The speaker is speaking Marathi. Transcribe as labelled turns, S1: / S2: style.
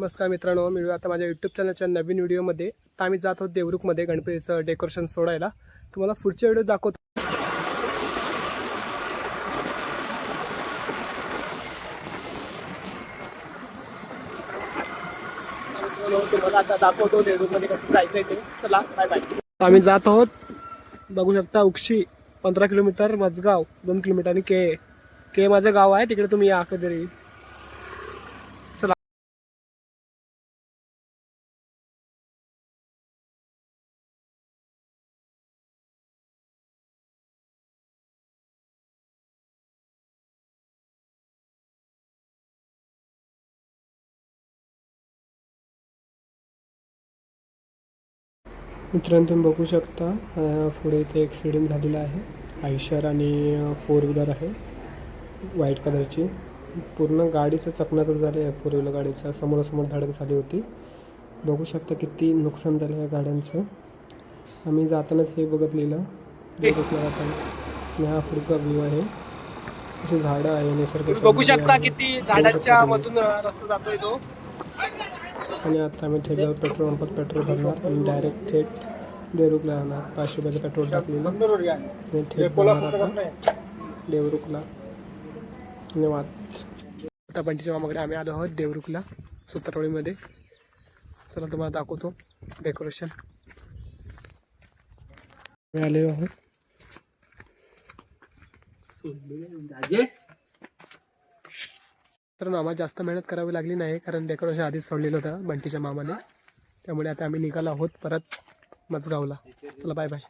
S1: नमस्कार मित्रांनो मी आता माझ्या यूट्यूब चॅनलच्या नवीन व्हिडिओमध्ये आता आम्ही जात आहोत देवरुखमध्ये गणपतीचं डेकोरेशन सोडायला. तुम्हाला पुढच्या व्हिडिओ दाखवतो. तुम्हाला आता दाखवतो देवरुखमध्ये कसं जायचं ते. चला बाय बाय आम्ही जात आहोत बघू शकता उक्षी पंधरा किलोमीटर मजगाव दोन किलोमीटर आणि के के माझं गाव आहे तिकडे तुम्ही या कधी मित्रांनो तुम्ही बघू शकता पुढे इथे ॲक्सिडेंट झालेला आहे. आयशर आणि फोर व्हीलर आहे व्हाईट कलरची पूर्ण गाडीचं चकनाचूर झाले आहे फोर व्हीलर गाडीच्या समोरासमोर धडक झाली होती. बघू शकता किती नुकसान झालं आहे गाड्यांचं. आम्ही जातानाच हे बघितलं जाताना आणि हा पुढचा व्ह्यू आहे. अशी झाडं आहे निसर्ग
S2: बघू शकता. किती झाडांच्या मधून रस्ता जातोय तो.
S1: आणि आता आम्ही ठेल्यावर पेट्रोल पंपात पेट्रोल भरणार आणि डायरेक्ट थेट देवरुखला जाणार पाचशे रुपयाचं पेट्रोल टाकलेलं. आणि थेट जाणार आता देवरुखला. धन्यवाद. आता मामाकडे आम्ही आलो आहोत देवरुखला सुतारवाडीमध्ये. चला तुम्हाला दाखवतो डेकोरेशन आलेलो आहोत. तर आम्हाला जास्त मेहनत करावी लागली नाही कारण डेकोरेशन आधीच सोडलेलं होतं बंटीच्या मामाने. त्यामुळे आता आम्ही निघालो आहोत परत मजगावला चला बाय बाय